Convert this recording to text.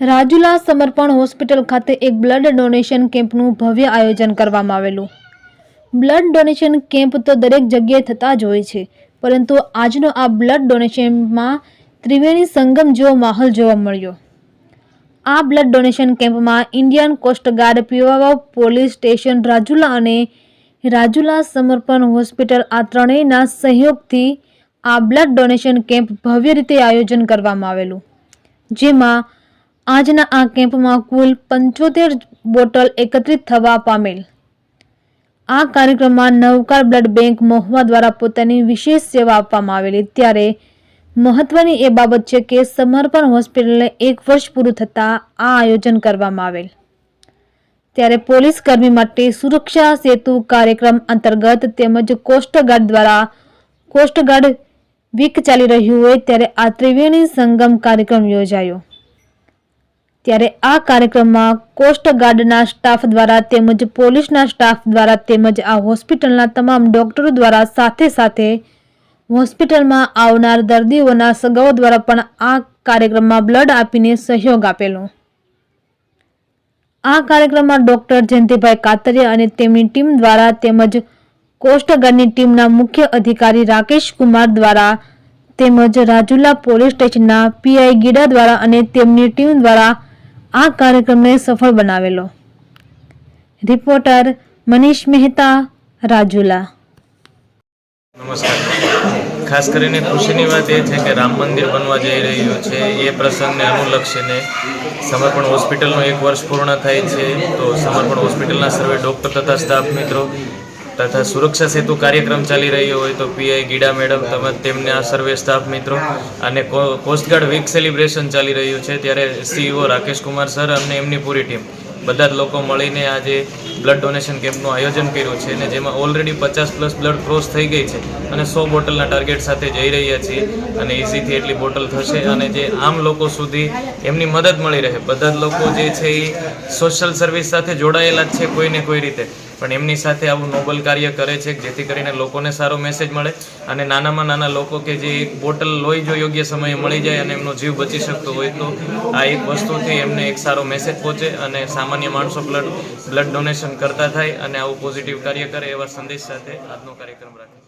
રાજુલા સમર્પણ હોસ્પિટલ ખાતે એક બ્લડ ડોનેશન કેમ્પનું ભવ્ય આયોજન કરવામાં આવેલું. બ્લડ ડોનેશન કેમ્પ તો દરેક જગ્યાએ થતા જ હોય છે, પરંતુ આજનો આ બ્લડ ડોનેશનમાં ત્રિવેણી સંગમ જેવો માહોલ જોવા મળ્યો. આ બ્લડ ડોનેશન કેમ્પમાં Indian coastguard Pipavav police station Rajula અને રાજુલા સમર્પણ હોસ્પિટલ આ ત્રણેયના સહયોગથી આ બ્લડ ડોનેશન કેમ્પ ભવ્ય રીતે આયોજન કરવામાં આવેલું, જેમાં આજના આ કેમ્પમાં કુલ પંચોતેર બોટલ એકત્રિત થવા પામેલ. આ કાર્યક્રમમાં નવકાર બ્લડ બેંક મહુવા દ્વારા પોતાની વિશેષ સેવા આપવામાં આવેલી. ત્યારે મહત્વની એ બાબત છે કે સમર્પણ હોસ્પિટલને એક વર્ષ પૂરું થતાં આ આયોજન કરવામાં આવેલ. ત્યારે પોલીસ કર્મી માટે સુરક્ષા સેતુ કાર્યક્રમ અંતર્ગત તેમજ કોસ્ટગાર્ડ દ્વારા કોસ્ટગાર્ડ વીક ચાલી રહ્યું હોય ત્યારે આ ત્રિવેણી સંગમ કાર્યક્રમ યોજાયો. ત્યારે આ કાર્યક્રમમાં કોસ્ટગાર્ડના સ્ટાફ દ્વારા તેમજ પોલીસના સ્ટાફ દ્વારા તેમજ આ હોસ્પિટલના તમામ ડોક્ટરો દ્વારા સાથે સાથે હોસ્પિટલમાં આવનાર દર્દીઓના સગાઓ દ્વારા પણ આ કાર્યક્રમમાં બ્લડ આપીને સહયોગ આપેલો. આ કાર્યક્રમમાં ડોક્ટર જયંતિભાઈ કાતરિયા અને તેમની ટીમ દ્વારા તેમજ કોસ્ટગાર્ડની ટીમના મુખ્ય અધિકારી રાકેશ કુમાર દ્વારા તેમજ રાજુલા પોલીસ સ્ટેશનના પીઆઈ ગીડા દ્વારા અને તેમની ટીમ દ્વારા આ કાર્યક્રમને સફળ બનાવેલો. રિપોર્ટર મનીષ મહેતા, રાજુલા. નમસ્કાર. ખાસ કરીને ખુશીની વાત એ છે કે રામ મંદિર બનવા જઈ રહ્યું છે. એ પ્રસંગને અનુલક્ષીને સમર્પણ હોસ્પિટલનું એક વર્ષ પૂર્ણ થાય છે. તો સમર્પણ હોસ્પિટલના સર્વે ડૉક્ટર તથા સ્ટાફ મિત્રો તથા સુરક્ષા સેતુ કાર્યક્રમ ચાલી રહ્યો હોય તો પીઆઈ ગીડા મેડમ તેમજ તેમના સર્વે સ્ટાફ મિત્રો અને કોસ્ટગાર્ડ વીક સેલિબ્રેશન ચાલી રહ્યું છે. ત્યારે સીઈઓ રાકેશ કુમાર સર અને એમની પૂરી ટીમ બધા જ લોકો મળીને આજે બ્લડ ડોનેશન કેમ્પનું આયોજન કર્યું છે અને જેમાં ઓલરેડી પચાસ પ્લસ બ્લડ ક્રોસ થઈ ગઈ છે અને સો બોટલના ટાર્ગેટ સાથે જઈ રહ્યા છીએ અને ઇઝીથી એટલી બોટલ થશે અને જે આમ લોકો સુધી એમની મદદ મળી રહે. બધા જ લોકો જે છે એ સોશિયલ સર્વિસ સાથે જોડાયેલા જ છે કોઈને કોઈ રીતે. પણ એમની સાથે આવું નોબલ કાર્ય કરે છે, જેથી કરીને લોકોને સારો મેસેજ મળે અને નાનામાં નાના લોકો કે જે એક બોટલ લોહી જો યોગ્ય સમયે મળી જાય અને એમનો જીવ બચી શકતો હોય તો આ એક વસ્તુથી એમને એક સારો મેસેજ પહોંચે અને સામાન્ય માણસો બ્લડ બ્લડ ડોનેશન કરતા થાય અને આવું પોઝિટિવ કાર્ય કરે એવા સંદેશ સાથે આજનો કાર્યક્રમ રાખે